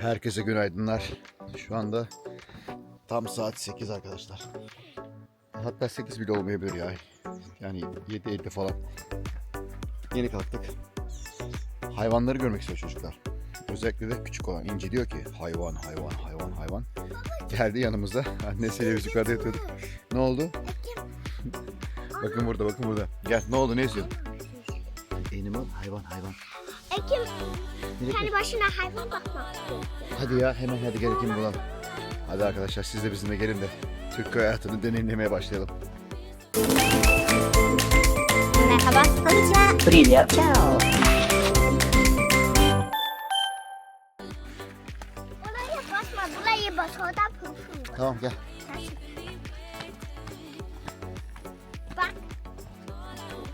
Herkese günaydınlar. Şu anda tam saat 8 arkadaşlar. Hatta 8 bile olmayabilir ya. Yani 7.50 falan. Yeni kalktık. Hayvanları görmek istiyor çocuklar. Özellikle de küçük olan İnci diyor ki hayvan hayvan hayvan hayvan. Geldi yanımıza. Annesiyle biz yukarıda yatıyorduk. Ne oldu? bakın burada bakın burada. Gel ne oldu ne istiyordun? Animal hayvan hayvan. Ekim Nereye kendi başına hayvan bakmak istiyor. Hadi ya hemen hadi gel kim bulalım. Hadi arkadaşlar siz de bizimle gelin de Türk köy hayatını deneyimlemeye başlayalım. Merhaba. Konnichiwa. Привет. Ciao. Buraya basma, burayı bas. Orada pulsun var. Tamam gel. Bak.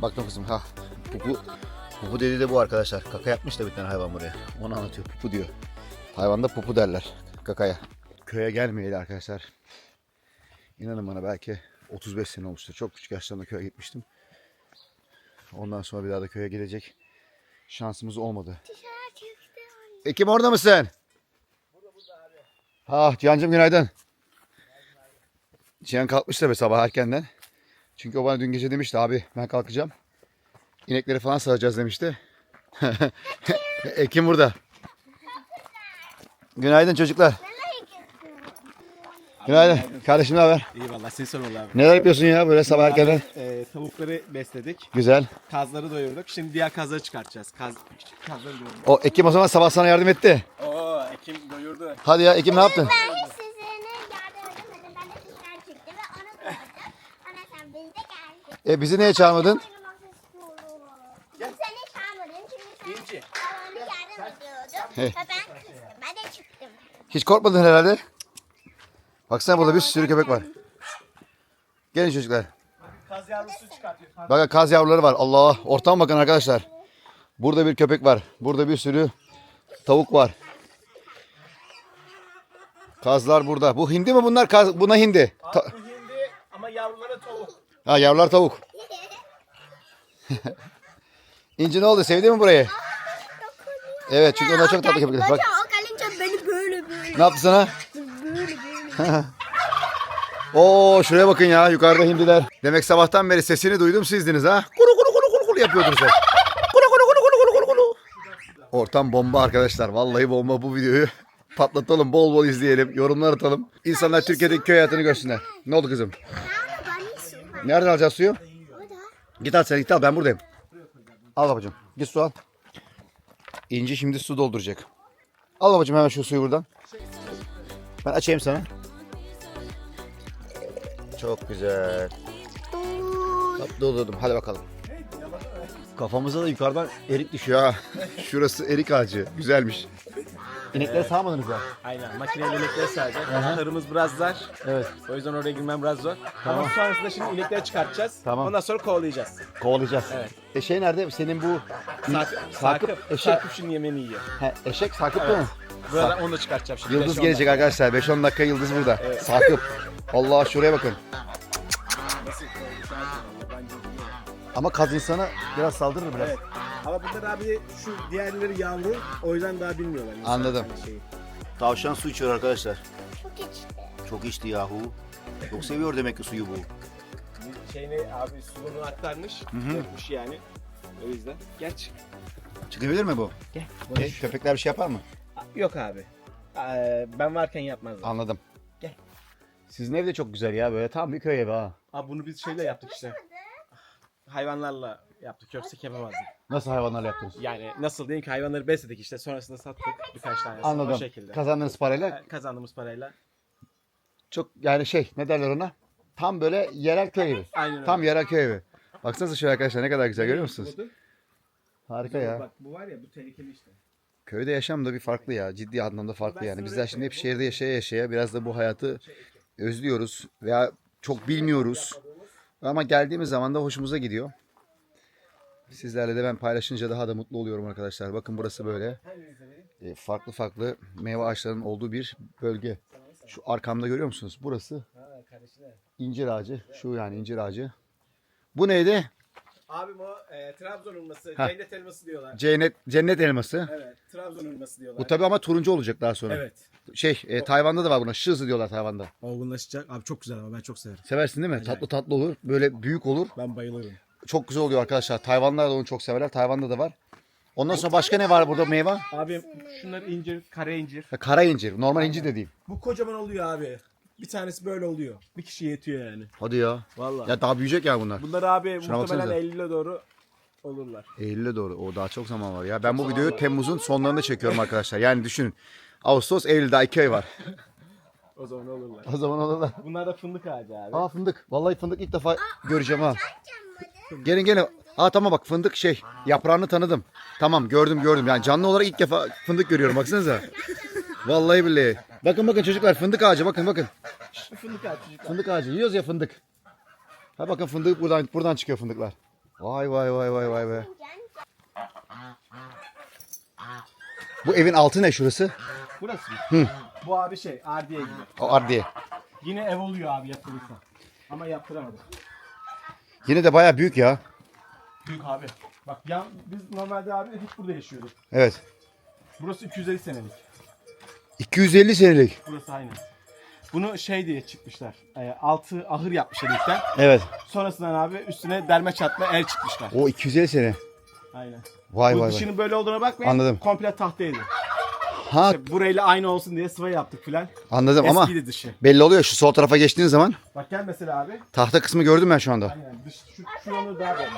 Baktım kızım ha. Pupu, pupu dedi de bu arkadaşlar. Kaka yapmış da bir tane hayvan buraya. Onu anlatıyor. Pupu diyor. Hayvanda pupu derler. Kakaya. Köye gelmeyeli arkadaşlar. İnanın bana belki 35 sene olmuştur. Çok küçük yaşlarımda köye gitmiştim. Ondan sonra bir daha da köye gelecek şansımız olmadı. Ekim orada mısın? Ha Cihan'cığım günaydın. Cihan kalkmış tabii sabah erkenden. Çünkü o bana dün gece demişti abi ben kalkacağım. İnekleri falan sağacağız demişti. Ekim burada. Günaydın çocuklar. Günaydın. Kardeşim ne haber? İyi valla sen sorun abi. Neler yapıyorsun ya böyle sabah erkenden? Ee, tavukları besledik. Güzel. Kazları doyurduk. Şimdi diğer kazları çıkartacağız. Kaz, küçük kazları doyurduk. O Ekim o zaman sabah sana yardım etti. Oo Ekim doyurdu. Hadi ya Ekim ne yaptın? Ben size yardım edemedim. Ben de dışarı çıktım ve onu koydum. Ana sen biz de geldik. E bizi niye çağırmadın? Seni çağırmadım çünkü sen İnci. babamı yardım ben kızdım. Ben de çıktım. Hiç korkmadın herhalde. Baksana burada bir sürü köpek var. Gelin çocuklar. Kaz yavrusu çıkartıyor. Bakın kaz yavruları var. Allah ortama bakın arkadaşlar. Burada bir köpek var. Burada bir sürü tavuk var. Kazlar burada. Bu hindi mi bunlar? Kaz, buna hindi. Ta- Bu hindi ama yavruları tavuk. ha yavrular tavuk. İnci ne oldu? Sevdi mi burayı? Evet çünkü onlar çok tatlı köpekler. Bak o beni böyle böyle ne yaptı sana? böyle böyle. Oo şuraya bakın ya yukarıda hindiler. Demek sabahtan beri sesini duydum sizdiniz ha. Kuru kuru kuru kuru kuru yapıyordunuz hep. Kuru kuru kuru kuru kuru kuru kuru. Ortam bomba arkadaşlar. Vallahi bomba bu videoyu. Patlatalım bol bol izleyelim. Yorumlar atalım. İnsanlar Türkiye'deki köy hayatını görsünler. Ne oldu kızım? Nereden alacağız suyu? Git al sen git al ben buradayım. Al babacığım. Git su al. İnci şimdi su dolduracak. Al babacığım hemen şu suyu buradan. Ben açayım sana. Çok güzel. Hop doldurdum. Hadi bakalım. Kafamıza da yukarıdan erik düşüyor ha. Şurası erik ağacı. Güzelmiş. İnekleri sağmadınız ya. Aynen makineyle inekleri sağacak. Tarımız biraz dar. Evet. O yüzden oraya girmem biraz zor. Ama sonrasında şimdi inekleri çıkartacağız. Tamam. Ondan sonra kovalayacağız. Kovalayacağız. Evet. E şey nerede? Senin bu Sakıp, Sakıp, eşek. sakıp şimdi yemeğini yiyor. He, eşek Sakıp mı? Burada onu da çıkartacağım şimdi. Yıldız gelecek dakika. arkadaşlar. 5-10 dakika Yıldız burada. Sakıp. Allah şuraya bakın. Ama kaz insana biraz saldırır biraz. Evet. Ama bunlar abi şu diğerleri yavru. O yüzden daha bilmiyorlar. insan Anladım. hani şeyi. Tavşan su içiyor arkadaşlar. Çok içti. Çok içti yahu. Çok seviyor demek ki suyu bu. Şeyini abi suyunu aktarmış. Dökmüş yani. O yüzden. Geç. Çıkabilir mi bu? Gel. E, köpekler bir şey yapar mı? Yok abi. Ee, ben varken yapmazlar. Anladım. Gel. Sizin ev de çok güzel ya böyle tam bir köy evi ha. Abi bunu biz şeyle yaptık işte. Hayvanlarla yaptık yoksa yapamazdık. Nasıl hayvanlarla yaptınız? Yani nasıl diyeyim ki hayvanları besledik işte sonrasında sattık birkaç tane. O Anladım. şekilde. Kazandığınız parayla Kazandığımız parayla. çok yani şey ne derler ona? Tam böyle yerel köy evi. Aynen öyle. Tam yerel köy evi. Baksanıza şöyle arkadaşlar ne kadar güzel görüyor musunuz? Harika ya. Bak bu var ya bu tehlikeli işte. Köyde yaşam da bir farklı ya. Ciddi anlamda farklı yani. Bizler şimdi hep şehirde yaşaya yaşaya biraz da bu hayatı özlüyoruz veya çok bilmiyoruz. Ama geldiğimiz zaman da hoşumuza gidiyor. Sizlerle de ben paylaşınca daha da mutlu oluyorum arkadaşlar. Bakın burası böyle. E, farklı farklı meyve ağaçlarının olduğu bir bölge. Şu arkamda görüyor musunuz? Burası incir ağacı. Şu yani incir ağacı. Bu neydi? Abim o e, Trabzon hurması, Ha. cennet elması diyorlar. Cennet, cennet elması. Evet, Trabzon hurması diyorlar. Bu tabi ama turuncu olacak daha sonra. Evet. Şey e, Tayvan'da da var buna. Şızı diyorlar Tayvan'da. Olgunlaşacak. Abi çok güzel ama ben çok severim. Seversin değil mi? Tatlı tatlı olur. Böyle büyük olur. Ben bayılırım. Çok güzel oluyor arkadaşlar. Tayvanlılar da onu çok severler. Tayvan'da da var. Ondan sonra başka ne var burada meyve? Abim şunlar incir, kare incir. Ha, Kara incir. Normal incir de değil. Bu kocaman oluyor abi. Bir tanesi böyle oluyor. Bir kişi yetiyor yani. Hadi ya. Vallahi. Ya daha büyüyecek ya bunlar. Bunlar abi Şuna muhtemelen baksanıza. Eylül'e doğru olurlar. Eylül'e doğru. O daha çok zaman var ya. Ben bu videoyu Temmuz'un sonlarında çekiyorum arkadaşlar. Yani düşünün. Ağustos, Eylül daha iki ay var. O zaman olurlar. O zaman olurlar. Bunlar da fındık ağacı abi. Aa fındık. Vallahi fındık ilk defa göreceğim ha. Gelin gelin. Aa tamam bak fındık şey. Yaprağını tanıdım. Tamam gördüm gördüm. Yani canlı olarak ilk defa fındık görüyorum. Baksanıza. Vallahi billahi. Bakın bakın çocuklar fındık ağacı bakın bakın. fındık ağacı çocuklar. Fındık ağacı yiyoruz ya fındık. Ha bakın fındık buradan buradan çıkıyor fındıklar. Vay vay vay vay vay be. Bu evin altı ne şurası? Burası mı? Bu abi şey Ardiye gibi. O ardiye. Yine ev oluyor abi yapılırsa. Ama yaptıramadık. Yine de baya büyük ya. Büyük abi. Bak yan, biz normalde abi hep burada yaşıyorduk. Evet. Burası 250 senelik. 250 senelik. Burası aynı. Bunu şey diye çıkmışlar. E, altı ahır yapmışlar ilkten. Evet. Sonrasından abi üstüne derme çatma el çıkmışlar. O 250 sene. Aynen. Vay Bu vay vay. dışının böyle olduğuna bakmayın. Anladım. Komple tahtaydı. Ha İşte burayla aynı olsun diye sıva yaptık filan. anladım ama Eskiydi dışı. belli oluyor şu sol tarafa geçtiğin zaman Bak gel mesela abi. tahta kısmı gördüm ben şu anda. Aynen dış şu, şu yanı daha böyle.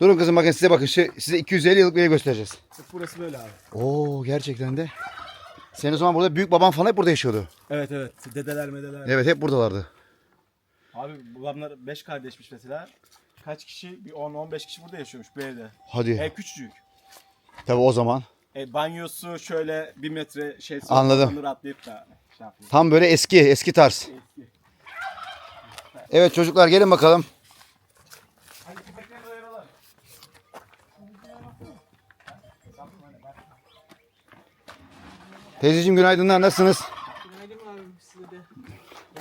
Durun kızım bakın size bakın Şu- size 250 yıllık bir ev göstereceğiz. Bak burası böyle abi. Oo gerçekten de. Senin o zaman burada büyük baban falan hep burada yaşıyordu. Evet evet. Dedeler medeler. Evet hep buradalardı. Abi babamlar 5 kardeşmiş mesela. Kaç kişi? Bir 10-15 kişi burada yaşıyormuş bu evde. Hadi. Ev küçücük. Tabii o zaman. E, banyosu şöyle bir metre şey Anladım. atlayıp da şey yapıyor. Tam böyle eski eski tarz. Evet çocuklar gelin bakalım. Hadi köpekleri de ayıralım. Teyzeciğim günaydınlar nasılsınız?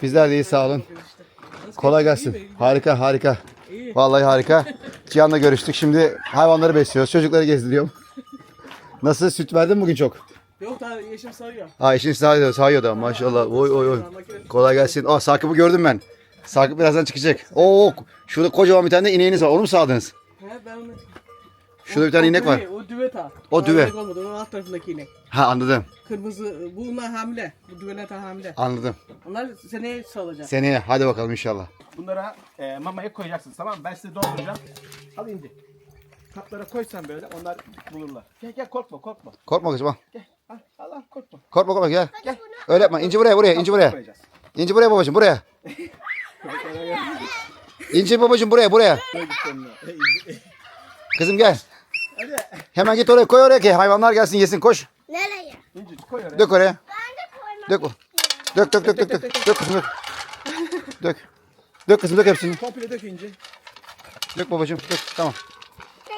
Bizler de iyi sağ olun. Kolay gelsin. Harika harika. Vallahi harika. Cihan'la görüştük. Şimdi hayvanları besliyoruz. Çocukları gezdiriyorum. Nasıl süt verdin mi bugün çok? Yok daha yeşim sarıyor. Ha işin sağıyor, sağıyor da maşallah. Oy oy oy. Kolay gelsin. Aa Sakıp'ı gördüm ben. Sakıp birazdan çıkacak. Oo şurada kocaman bir tane de ineğiniz var. Onu mu sağdınız? He ben onu... Şurada bir tane inek var. O düvet ha. O düve. inek olmadı. Onun alt tarafındaki inek. Ha anladım. Kırmızı. Bunlar hamile. Bu düveler de hamile. Anladım. Onlar seneye salacak. Seneye hadi bakalım inşallah. Bunlara e, mamaya koyacaksınız tamam mı? Ben size dolduracağım. Al indi. Kaplara koysan böyle onlar bulurlar. Gel gel korkma korkma. Korkma kızım al. Gel al al, al korkma. Korkma korkma gel. Öyle yapma. İnci buraya buraya. İnci buraya. Koyacağız. İnci buraya babacığım buraya. İnci babacığım buraya buraya. Kızım gel. Hadi. Hemen git oraya koy oraya ki hayvanlar gelsin yesin koş. Nereye? İnci koy oraya. Dök oraya. Ben de koymak Dök. Dök dök dök dök dök. Dök kızım dök. Dök. Dök kızım dök hepsini. Komple dök inci. Dök babacığım dök. Tamam.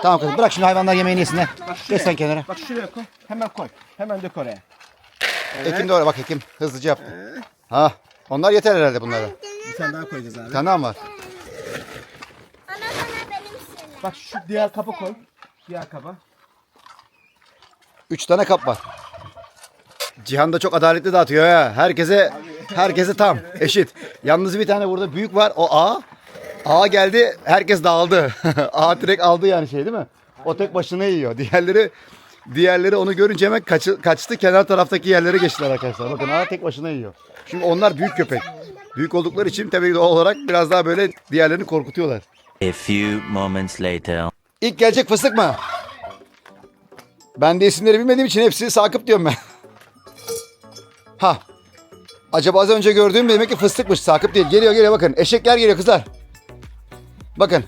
Tamam kızım bırak şimdi hayvanlar yemeğini yesinler. Geç sen kenara. Bak şuraya koy. Hemen koy. Hemen dök oraya. Ekim de oraya bak Ekim. Hızlıca yap. Ha. Onlar yeter herhalde bunlara. Bir tane daha koyacağız abi. Bir tane daha mı var? Ana sana benim selam. Bak şu diğer kaba koy. Diğer kaba. Üç tane kap var. Cihan da çok adaletli dağıtıyor ha. Herkese herkese tam eşit. Yalnız bir tane burada büyük var. O A. A geldi. Herkes dağıldı. A direkt aldı yani şey değil mi? O tek başına yiyor. Diğerleri diğerleri onu görünce hemen kaçı- kaçtı. Kenar taraftaki yerlere geçtiler arkadaşlar. Bakın A tek başına yiyor. Çünkü onlar büyük köpek. Büyük oldukları için tabii doğal olarak biraz daha böyle diğerlerini korkutuyorlar. A few moments later. İlk gelecek fıstık mı? Ben de isimleri bilmediğim için hepsi Sakıp diyorum ben. ha. Acaba az önce gördüğüm demek ki fıstıkmış. Sakıp değil. Geliyor geliyor bakın. Eşekler geliyor kızlar. Bakın.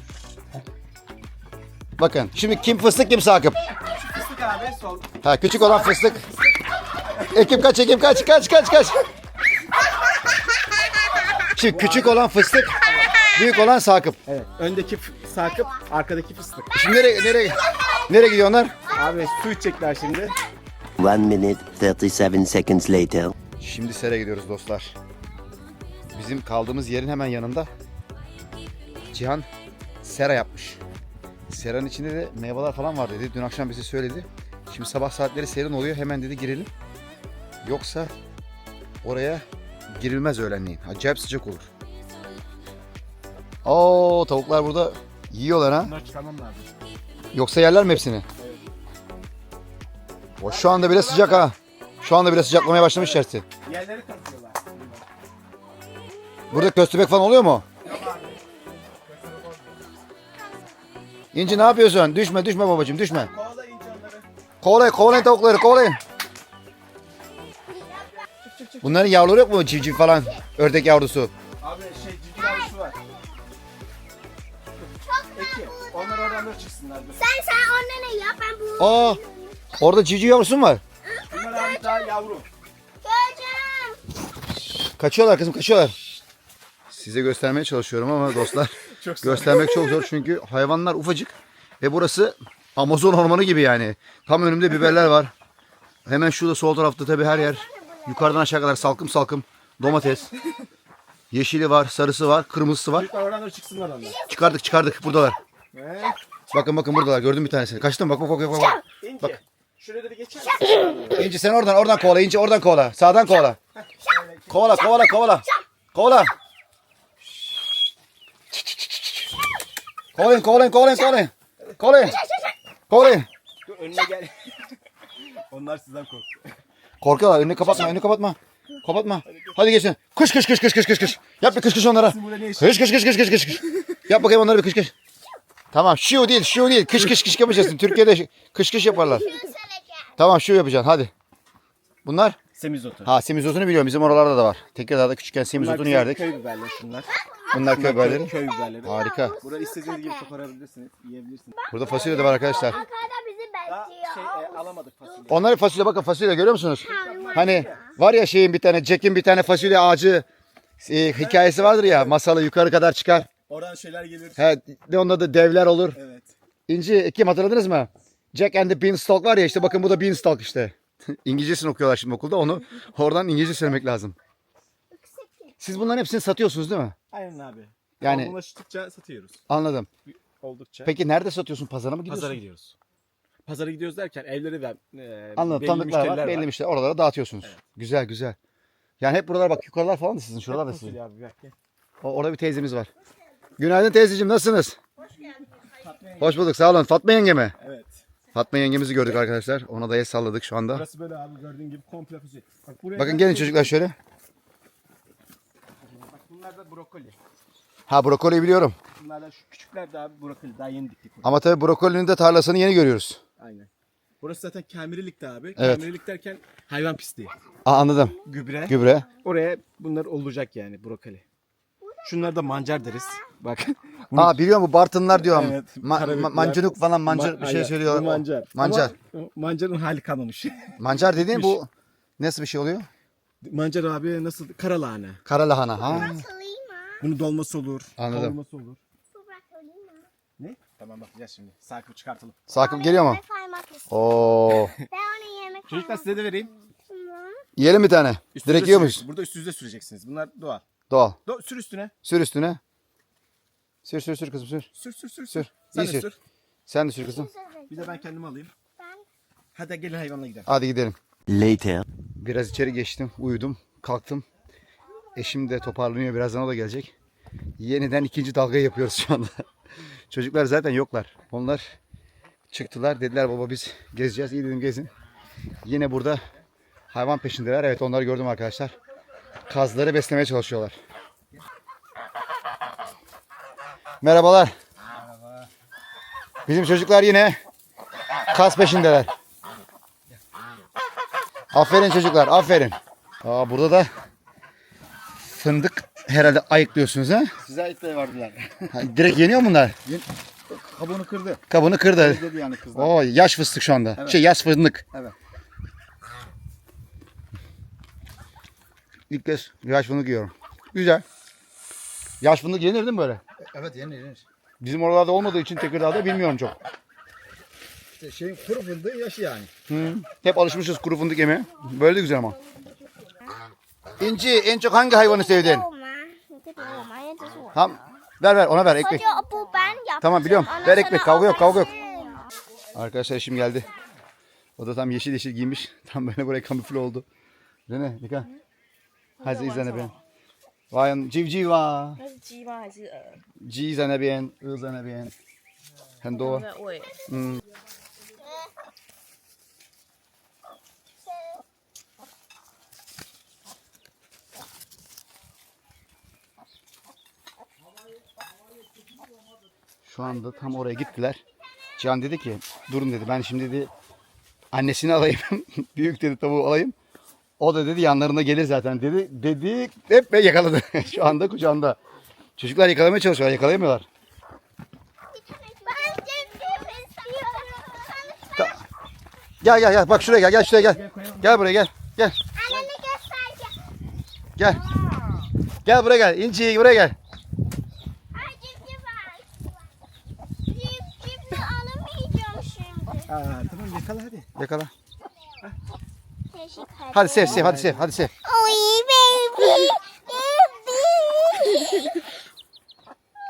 Bakın. Şimdi kim fıstık kim Sakıp? Fıstık abi sol. Ha küçük olan fıstık. Ekip kaç ekip kaç kaç kaç kaç. Şimdi küçük olan fıstık. Büyük olan Sakıp. Evet. Öndeki f- sakıp, arkadaki fıstık. Şimdi nereye nereye nereye gidiyor onlar? Abi su içecekler şimdi. One minute, 37 seconds later. Şimdi sere gidiyoruz dostlar. Bizim kaldığımız yerin hemen yanında. Cihan sera yapmış. Seranın içinde de meyveler falan var dedi. Dün akşam bize söyledi. Şimdi sabah saatleri serin oluyor. Hemen dedi girelim. Yoksa oraya girilmez öğlenleyin. Acayip sıcak olur. Oo tavuklar burada yiyorlar ha. Bunları çıkarmam lazım. Yoksa yerler mi hepsini? O şu anda bile sıcak ha. Şu anda bile sıcaklamaya başlamış içerisi. Yerleri kazıyorlar. Burada köstebek falan oluyor mu? İnci ne yapıyorsun? Düşme düşme babacığım düşme. Kovalayın kovalayın tavukları kovalayın. Bunların yavruları yok mu? Civciv falan. Ördek yavrusu. Aa orada civciv yavrusu mu var? Bunlar abi daha yavru. Kaçıyorlar kızım kaçıyorlar. Size göstermeye çalışıyorum ama dostlar Çok göstermek çok zor çünkü hayvanlar ufacık ve burası Amazon ormanı gibi yani. Tam önümde biberler var. Hemen şurada sol tarafta tabii her yer yukarıdan aşağı kadar salkım salkım domates. Yeşili var, sarısı var, kırmızısı var. Oradan da çıksınlar onlar. Çıkardık çıkardık buradalar. Ve Bakın bakın buradalar gördüm bir tanesini. Kaçtım bak bak bak bak. bak. ince. Şuraya da geçer misin? İnci sen oradan oradan kovala İnci oradan kovala. Sağdan kovala. Kovala kovala kovala. Kovala. Kovalayın kovalayın kovalayın kovalayın. Kovalayın. Kovalayın. Dur önüne gel. onlar sizden korkuyor. Korkuyorlar önünü kapatma önünü kapatma. Kapatma. Hadi geçin. Kış kış kış kış kış kış kış. Yap bir kış kış onlara. kış kış kış kış kış kış. Yap bakayım onlara bir kış kış. Tamam şu değil şu değil. Kış kış kış yapacaksın. Türkiye'de kış kış yaparlar. Tamam şu yapacaksın hadi. Bunlar? Semizotu. Ha semizotunu biliyorum bizim oralarda da var. Tekirdağ'da küçükken Bunlar semizotunu bizim yerdik. Köy biberleri şunlar. Bunlar köy biberleri. Köy biberleri. Harika. Burada istediğiniz gibi koparabilirsiniz, yiyebilirsiniz. Burada fasulye de var arkadaşlar. Daha şey e, alamadık fasulye. Onların fasulye bakın fasulye görüyor musunuz? Hani var ya şeyin bir tane Jack'in bir tane fasulye ağacı e, hikayesi vardır ya masalı yukarı kadar çıkar. Oradan şeyler gelir. He, de onda da devler olur. Evet. İnci kim hatırladınız mı? Jack and the Beanstalk var ya işte bakın bu da Beanstalk işte. İngilizcesini okuyorlar şimdi okulda onu oradan İngilizce söylemek lazım. Siz bunların hepsini satıyorsunuz değil mi? Aynen abi. Yani- Olgunlaştıkça satıyoruz. Anladım. Oldukça. Peki nerede satıyorsun? Pazara mı gidiyorsun? Pazara gidiyoruz. Pazara gidiyoruz derken evlere de e, Anladım. belli Tanıdıklar var. müşteriler Belli müşteriler. Oralara dağıtıyorsunuz. Güzel güzel. Yani hep buralar bak yukarılar falan da sizin. Şuralar da Fasulye sizin. abi, gel. O, orada bir teyzemiz var. Günaydın teyzeciğim nasılsınız? Hoş bulduk sağ olun. Fatma yenge mi? Evet. Fatma yengemizi gördük arkadaşlar. Ona da el salladık şu anda. Burası böyle abi gördüğün gibi komple fasulye. Bak buraya Bakın gel. gelin çocuklar şöyle. Bak bunlar da brokoli. Ha brokoli biliyorum. Bunlar da şu küçükler de abi brokoli. Daha yeni diktik. bunu. Ama tabii brokolinin de tarlasını yeni görüyoruz. Aynen. Burası zaten kemirilikti abi. Evet. Kemirilik derken hayvan pisliği. Aa, anladım. Gübre. Gübre. Oraya bunlar olacak yani brokoli. Şunlar da mancar deriz. Bak. Aa biliyorum bu Bartınlar diyorum. Evet, Ma- karabibler. ma- mancınık falan mancır Ma- bir şey aynen, söylüyorlar. bu Mancar. Mancar. Ama mancarın hali kalmamış. Mancar dediğin bu nasıl bir şey oluyor? mancar abi nasıl? Kara lahana. Kara lahana. Ha. Söyleyeyim mi? Bunu dolması olur. Anladım. Kavurması olur. Mi? Ne? Tamam bakacağız şimdi. Sakin çıkartalım. Sakıp geliyor mu? Yemek kaymak istiyorum. Oo. Ben onu yemek Çocuklar size de vereyim. istiyorum. Yiyelim bir tane. Direkt yiyor muyuz? Burada üstünüze süreceksiniz. Bunlar doğal. Doğal. Do sür üstüne. Sür üstüne. Sür sür sür kızım sür. Sür sür sür. Sür. sür. Sen İyi de sür. sür. Sen de sür kızım. Bir de ben kendimi alayım. Ben Hadi gelin hayvanla gidelim. Hadi gidelim. Later. Biraz içeri geçtim. Uyudum. Kalktım. Eşim de toparlanıyor. Birazdan o da gelecek. Yeniden ikinci dalgayı yapıyoruz şu anda. Çocuklar zaten yoklar. Onlar çıktılar. Dediler baba biz gezeceğiz. İyi dedim gezin. Yine burada hayvan peşindeler. Evet onları gördüm arkadaşlar. Kazları beslemeye çalışıyorlar. Merhabalar. Bizim çocuklar yine kaz peşindeler. Aferin çocuklar, aferin. Aa, burada da fındık herhalde ayıklıyorsunuz ha? Size de verdiler. Direkt yeniyor mu bunlar? Kabuğunu kırdı. Kabını kırdı. Dedi yani kızlar. Oo, yaş fıstık şu anda. Şey yaş fındık. Evet. ilk kez yaş fındık yiyorum. Güzel. Yaş fındık yenir değil mi böyle? Evet yenir yenir. Bizim oralarda olmadığı için Tekirdağ'da bilmiyorum çok. İşte şeyin kuru fındığı yaşı yani. Hı. Hep alışmışız kuru fındık yemeye. Böyle de güzel ama. İnci en çok hangi hayvanı sevdin? Tamam. Ver ver ona ver ekmek. Tamam biliyorum. Ver ekmek. Kavga yok, kavga yok. versin. Arkadaşlar şimdi geldi. O da tam yeşil yeşil giymiş. Tam böyle buraya kamufle oldu. Rene, Nika. 看，孩子一直在那边。哇，civciv 啊，它是鸡吗？还是鹅？鸡在那边，鹅在那边，很多。在喂。嗯， Şu anda tam oraya gittiler. Cihan dedi ki durun dedi ben şimdi dedi annesini alayım. Büyük dedi tavuğu alayım. O da dedi yanlarına gelir zaten dedi. Dedi hep yakaladı. Şu anda kucağında. Çocuklar yakalamaya çalışıyorlar yakalayamıyorlar. Ben cipsimi istiyorum. Gel gel gel bak şuraya gel gel şuraya gel. Gel buraya gel. Gel göstereceğim. gel. Gel buraya gel. İnci buraya gel. Ay cipsi var. Cip, cipsi alamayacağım şimdi. Aa, tamam yakala hadi. Yakala. Hadi sev sev hadi sev hadi sev. Oy baby. Baby.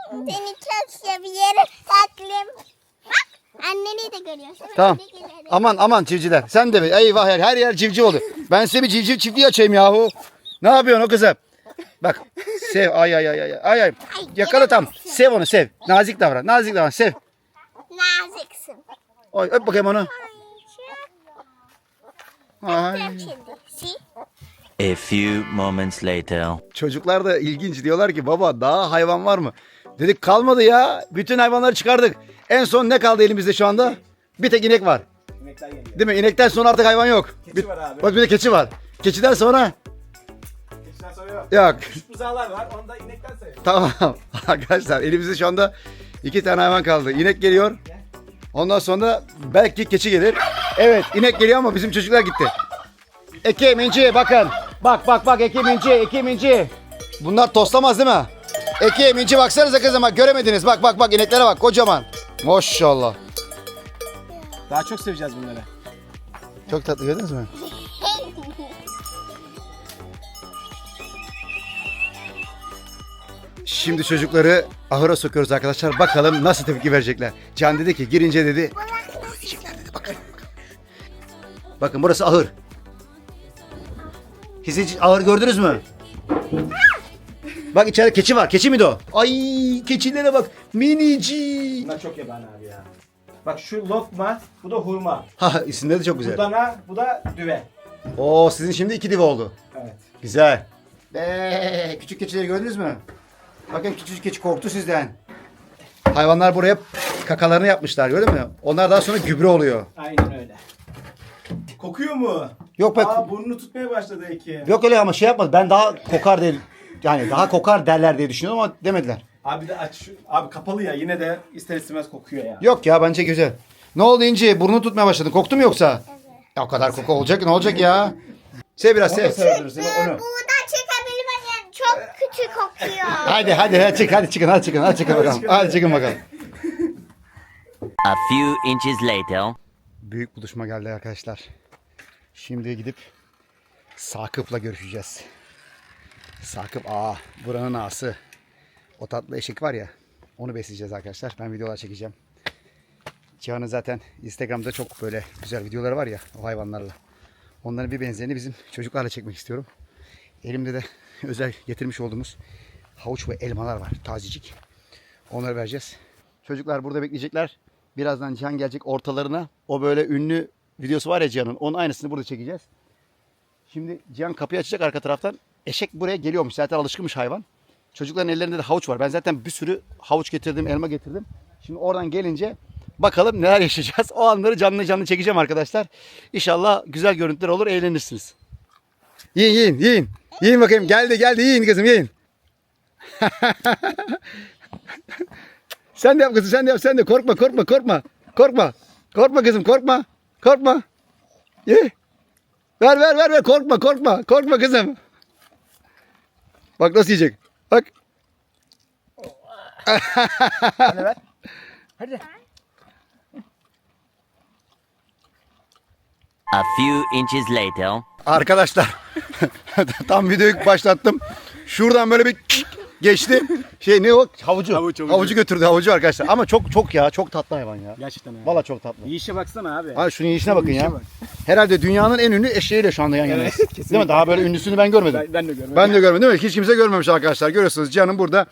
Seni çok seviyorum tatlım. Bak anneni de görüyorsun. Tamam. Aman aman civciler. Sen de mi? Eyvah her, her yer civciv oldu. Ben size bir civciv çiftliği açayım yahu. Ne yapıyorsun o kızım? Bak sev ay ay ay ay ay ay. Yakala tam. Sev onu sev. Nazik davran. Nazik davran. Sev. Naziksin. Oy öp bakayım onu. Ay. A few moments later. Çocuklar da ilginç diyorlar ki baba daha hayvan var mı? Dedik kalmadı ya. Bütün hayvanları çıkardık. En son ne kaldı elimizde şu anda? Bir tek inek var. İnekler geliyor. Değil mi? İnekten sonra artık hayvan yok. Keçi Bir- var abi. Bak bir de keçi var. Keçiden sonra Geçten sonra yok. yok. Buzağlar var. Onu da inekten sayıyor. Tamam. Arkadaşlar elimizde şu anda iki tane hayvan kaldı. İnek geliyor. Ondan sonra belki keçi gelir. Evet inek geliyor ama bizim çocuklar gitti. Ekim inci bakın. Bak bak bak Ekim inci Ekim inci. Bunlar toslamaz değil mi? Ekim inci baksanıza kızım bak göremediniz. Bak bak bak ineklere bak kocaman. Maşallah. Daha çok seveceğiz bunları. Çok tatlı gördünüz mü? Şimdi çocukları ahıra sokuyoruz arkadaşlar. Bakalım nasıl tepki verecekler. Can dedi ki girince dedi. "Kokuyor diyecekler" dedi. Bakın. Bakın burası ahır. Siz hiç ahır gördünüz mü? Bak içeride keçi var. Keçi miydi o? Ay keçilere bak. Minici. Bunlar çok yabani abi ya. Bak şu lokma, bu da hurma. Ha isimleri de çok Bu güzel. dana, bu da düve. Oo sizin şimdi iki divi oldu. Evet. Güzel. Be, küçük keçileri gördünüz mü? Bakın küçük keçi korktu sizden. Hayvanlar buraya kakalarını yapmışlar gördün mü? Onlar daha sonra gübre oluyor. Aynen öyle. Kokuyor mu? Yok be. Aa burnunu tutmaya başladı Eki. Yok öyle ama şey yapmadı. Ben daha kokar değil. Yani daha kokar derler diye düşünüyordum ama demediler. Abi de aç şu. Abi kapalı ya yine de ister istemez kokuyor ya. Yok ya bence güzel. Ne oldu İnci? Burnunu tutmaya başladın. Koktu mu yoksa? Ya o kadar koku olacak ne olacak ya? Sev biraz sev. onu. Kötü kokuyor. Hadi hadi hadi çık hadi çıkın hadi çıkın hadi çıkın bakalım. Hadi çıkın bakalım. A few inches later. Büyük buluşma geldi arkadaşlar. Şimdi gidip Sakıp'la görüşeceğiz. Sakıp aa buranın ağası. O tatlı eşek var ya onu besleyeceğiz arkadaşlar. Ben videolar çekeceğim. Cihan'ın zaten Instagram'da çok böyle güzel videoları var ya o hayvanlarla. Onların bir benzerini bizim çocuklarla çekmek istiyorum. Elimde de özel getirmiş olduğumuz havuç ve elmalar var tazecik. Onları vereceğiz. Çocuklar burada bekleyecekler. Birazdan Cihan gelecek ortalarına. O böyle ünlü videosu var ya Cihan'ın. Onun aynısını burada çekeceğiz. Şimdi Cihan kapıyı açacak arka taraftan. Eşek buraya geliyormuş. Zaten alışkınmış hayvan. Çocukların ellerinde de havuç var. Ben zaten bir sürü havuç getirdim, elma getirdim. Şimdi oradan gelince bakalım neler yaşayacağız. O anları canlı canlı çekeceğim arkadaşlar. İnşallah güzel görüntüler olur, eğlenirsiniz. Yiyin yiyin yiyin. Yiyin bakayım. Geldi geldi yiyin kızım yiyin. Sen de yap kızım sen de yap sen de korkma korkma korkma. Korkma. Korkma kızım korkma. Korkma. Ye. Ver ver ver ver korkma korkma. Korkma kızım. Bak nasıl yiyecek. Bak. A few inches later. Arkadaşlar tam videoyu başlattım. Şuradan böyle bir geçti. Şey ne o? Havucu. Havuç, havucu. havucu götürdü havucu arkadaşlar. Ama çok çok ya çok tatlı hayvan ya. Gerçekten ya. Valla çok tatlı. Yiyişe baksana abi. Abi şunun yiyişine bakın ya. bak. Herhalde dünyanın en ünlü eşeğiyle şu anda yan yanayız. Değil mi? Daha böyle ünlüsünü ben görmedim. Ben, ben de görmedim. Ben de görmedim değil mi? Hiç kimse görmemiş arkadaşlar. Görüyorsunuz Cihan'ın burada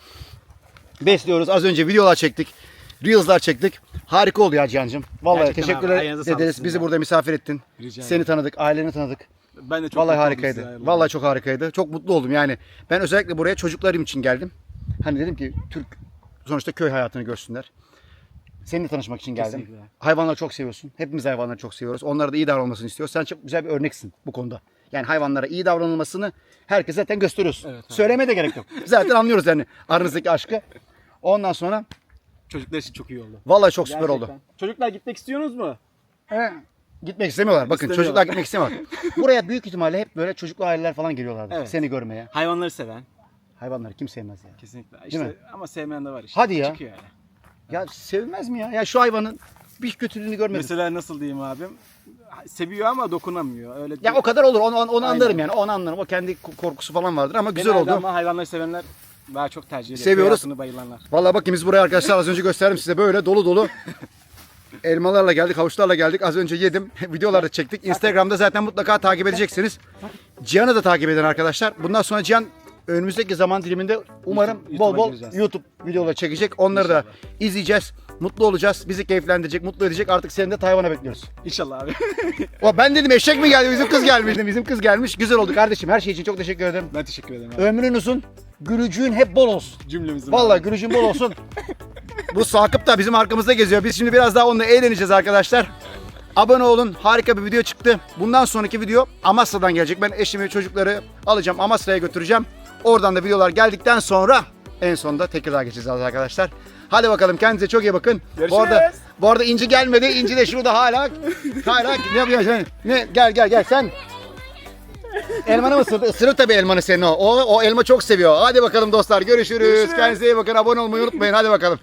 besliyoruz. Az önce videolar çektik. Reels'lar çektik. Harika oldu ya Cihan'cığım. Vallahi Gerçekten abi, teşekkürler sağlık ederiz. Bizi ya. burada misafir ettin. Rica Seni tanıdık, aileni tanıdık. Ben de çok Vallahi harikaydı. Vallahi çok harikaydı. Çok mutlu oldum yani. Ben özellikle buraya çocuklarım için geldim. Hani dedim ki Türk sonuçta köy hayatını görsünler. Seninle tanışmak için geldim. Kesinlikle. Hayvanları çok seviyorsun. Hepimiz hayvanları çok seviyoruz. Onlara da iyi davranılmasını istiyoruz. Sen çok güzel bir örneksin bu konuda. Yani hayvanlara iyi davranılmasını herkese zaten gösteriyorsun. Evet, abi. Söylemeye de gerek yok. Zaten anlıyoruz yani aranızdaki aşkı. Ondan sonra Çocuklar için çok iyi oldu. vallahi çok süper oldu. Çocuklar gitmek istiyorsunuz mu? He. Gitmek istemiyorlar. Bakın İstemiyorlar. çocuklar gitmek istemiyorlar. Buraya büyük ihtimalle hep böyle çocuklu aileler falan geliyorlardı. Evet. Seni görmeye. Hayvanları seven. Hayvanları kim sevmez ya. Kesinlikle. mi? İşte ama sevmeyen de var işte. Hadi ya. Çıkıyor yani. Ya sevmez mi ya? Ya şu hayvanın bir kötülüğünü görmedim. Mesela nasıl diyeyim abim? Seviyor ama dokunamıyor. Öyle Ya o kadar olur. Onu, onu, onu Aynen. anlarım yani. Onu anlarım. O kendi korkusu falan vardır ama güzel Genelde oldu. Ama hayvanları sevenler daha çok tercih ediyor. Seviyoruz. Hayatını bayılanlar. Vallahi bakın biz buraya arkadaşlar az önce gösterdim size böyle dolu dolu elmalarla geldik, havuçlarla geldik. Az önce yedim. Videolarda çektik. Instagram'da zaten mutlaka takip edeceksiniz. Cihan'ı da takip edin arkadaşlar. Bundan sonra Cihan önümüzdeki zaman diliminde umarım bol bol gireceğiz. YouTube videoları çekecek. Onları da izleyeceğiz. Mutlu olacağız. Bizi keyiflendirecek, mutlu edecek. Artık seni de Tayvan'a bekliyoruz. İnşallah abi. O ben dedim eşek mi geldi? Bizim kız gelmiş. Bizim kız gelmiş. Güzel oldu kardeşim. Her şey için çok teşekkür ederim. ben teşekkür ederim abi. Ömrün uzun. Gülücüğün hep bol olsun. Cümlemizin. Vallahi gülücüğün bol olsun. Bu Sakıp da bizim arkamızda geziyor. Biz şimdi biraz daha onunla eğleneceğiz arkadaşlar. Abone olun. Harika bir video çıktı. Bundan sonraki video Amasra'dan gelecek. Ben eşimi çocukları alacağım. Amasra'ya götüreceğim. Oradan da videolar geldikten sonra en sonunda Tekirdağ geçeceğiz arkadaşlar. Hadi bakalım kendinize çok iyi bakın. Bu arada, Görüşürüz. bu arada İnci gelmedi. İnci de şurada hala. hala ne yapıyorsun sen? Ne? Gel gel gel sen. Elmanı mı ısırdı? Isırır tabii elmanı senin o. o. O elma çok seviyor. Hadi bakalım dostlar görüşürüz. Kendinize iyi bakın. Abone olmayı unutmayın. Hadi bakalım.